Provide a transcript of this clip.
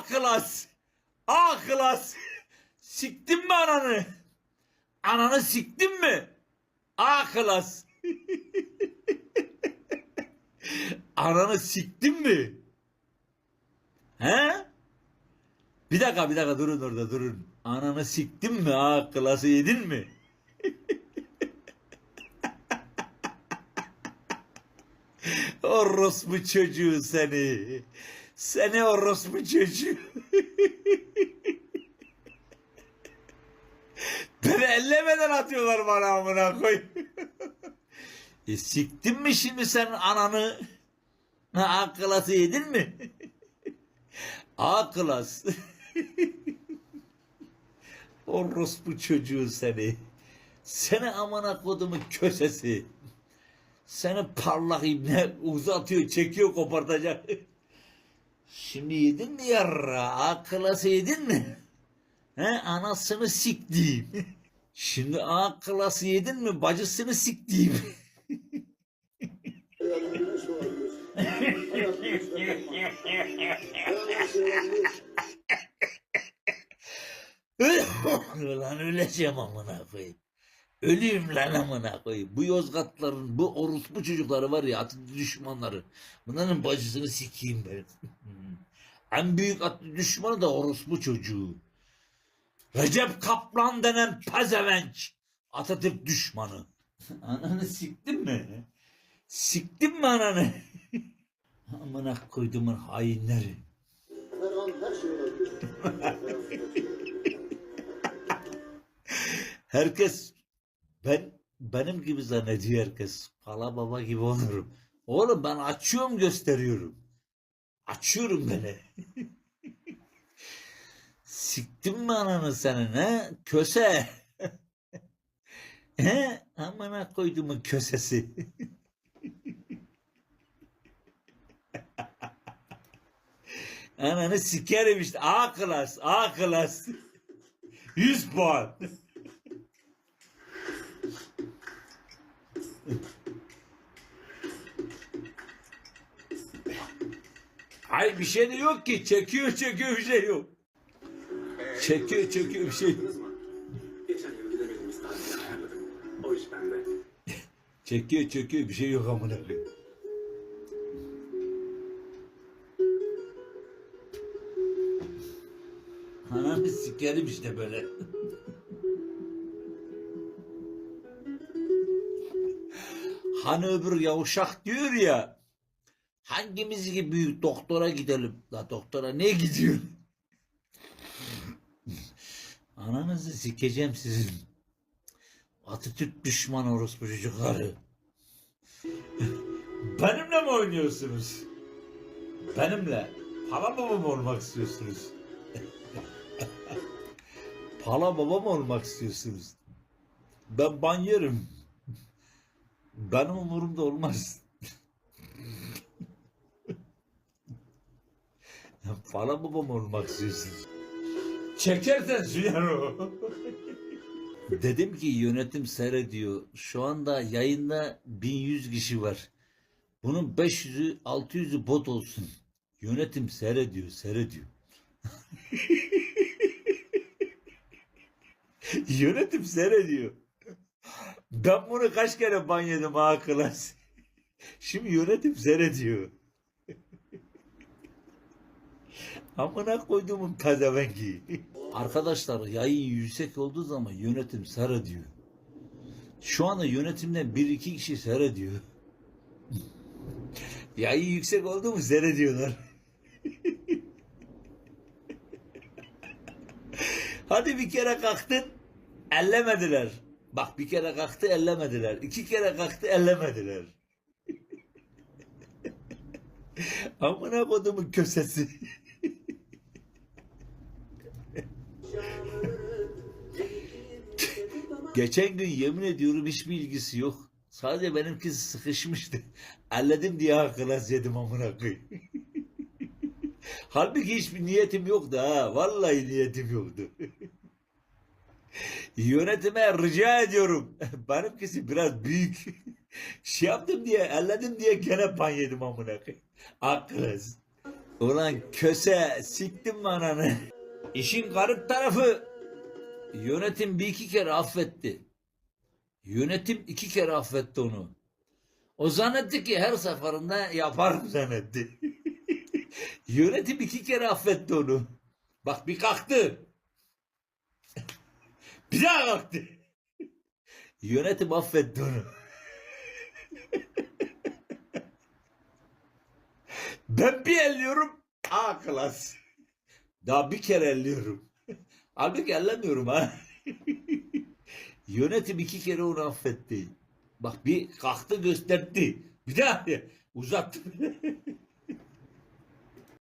A klas. A klas. Siktin mi ananı? Ananı siktin mi? A klas. Ananı siktin mi? He? Bir dakika bir dakika durun orada durun. Ananı siktin mi? A klası yedin mi? Orospu çocuğu seni. Seni orospu çocuğu. Beni ellemeden atıyorlar bana amına koy. e siktin mi şimdi sen ananı? Ha, A yedin mi? A klas. Orospu çocuğu seni. Seni amına kodumun kösesi. Seni parlak ibne uzatıyor, çekiyor, kopartacak. Şimdi yedin mi yarra? A klası yedin mi? He anasını siktiğim. Şimdi A klası yedin mi? Bacısını siktiğim. lan öleceğim amına koyayım. Öleyim lan amına koyayım. Bu Yozgatların, bu orospu çocukları var ya, Atatürk düşmanları. Bunların bacısını sikeyim ben. en büyük Atatürk düşmanı da orospu çocuğu. Recep Kaplan denen pezevenk. Atatürk düşmanı. Ananı siktin mi? Siktin mi ananı? Amına koydumun hainleri. Her an her şey olabilir. Herkes ben benim gibi zannediyor herkes. Pala baba gibi olurum. Oğlum ben açıyorum gösteriyorum. Açıyorum beni. Siktin mi ananı senin he? Köse. he? Amına koydumun kösesi. Ananı sikerim işte. A klas, A klas. 100 puan. Ay bir şey de yok ki. Çekiyor çekiyor bir şey yok. Çekiyor çekiyor bir şey. Çekiyor çekiyor bir şey yok amına koyayım. Ananı sikerim işte böyle. hani öbür yavşak diyor ya. Hangimiz gibi doktora gidelim. La doktora ne gidiyorsun? Ananızı sikeceğim sizin. Atatürk düşman orospu çocukları. Benimle mi oynuyorsunuz? Benimle. Pala baba mı olmak istiyorsunuz? Pala baba mı olmak istiyorsunuz? Ben ban yerim. Benim umurumda olmaz. Pala baba mı olmak istiyorsunuz? Çekersen sürer. Dedim ki yönetim seyrediyor. Şu anda yayında 1100 kişi var. Bunun 500'ü 600'ü bot olsun. Yönetim seyrediyor, seyrediyor. yönetim seyrediyor. Ben bunu kaç kere ban yedim ha klas. Şimdi yönetim seyrediyor. Amına koyduğumun pezevenki. Arkadaşlar yayın yüksek olduğu zaman yönetim seyrediyor. Şu anda yönetimden bir iki kişi seyrediyor. yayın yüksek oldu mu seyrediyorlar. Hadi bir kere kalktın ellemediler. Bak bir kere kalktı ellemediler. İki kere kalktı ellemediler. Amına kodumun kösesi. Geçen gün yemin ediyorum hiçbir ilgisi yok. Sadece benimkisi sıkışmıştı. Elledim diye akılas yedim amına koyayım. Halbuki hiçbir niyetim yoktu ha. Vallahi niyetim yoktu. Yönetime rica ediyorum. Benimkisi biraz büyük. şey yaptım diye, elledim diye gene ban yedim amına koyayım. Akılas. Ulan köse siktim mi ananı? İşin garip tarafı yönetim bir iki kere affetti. Yönetim iki kere affetti onu. O zannetti ki her seferinde yaparım zannetti. yönetim iki kere affetti onu. Bak bir kalktı. bir daha kalktı. Yönetim affetti onu. Ben bir elliyorum A klas. Daha bir kere elliyorum. Halbuki ellemiyorum ha. Yönetim iki kere onu affetti. Bak bir kalktı gösterdi. Bir daha uzattı.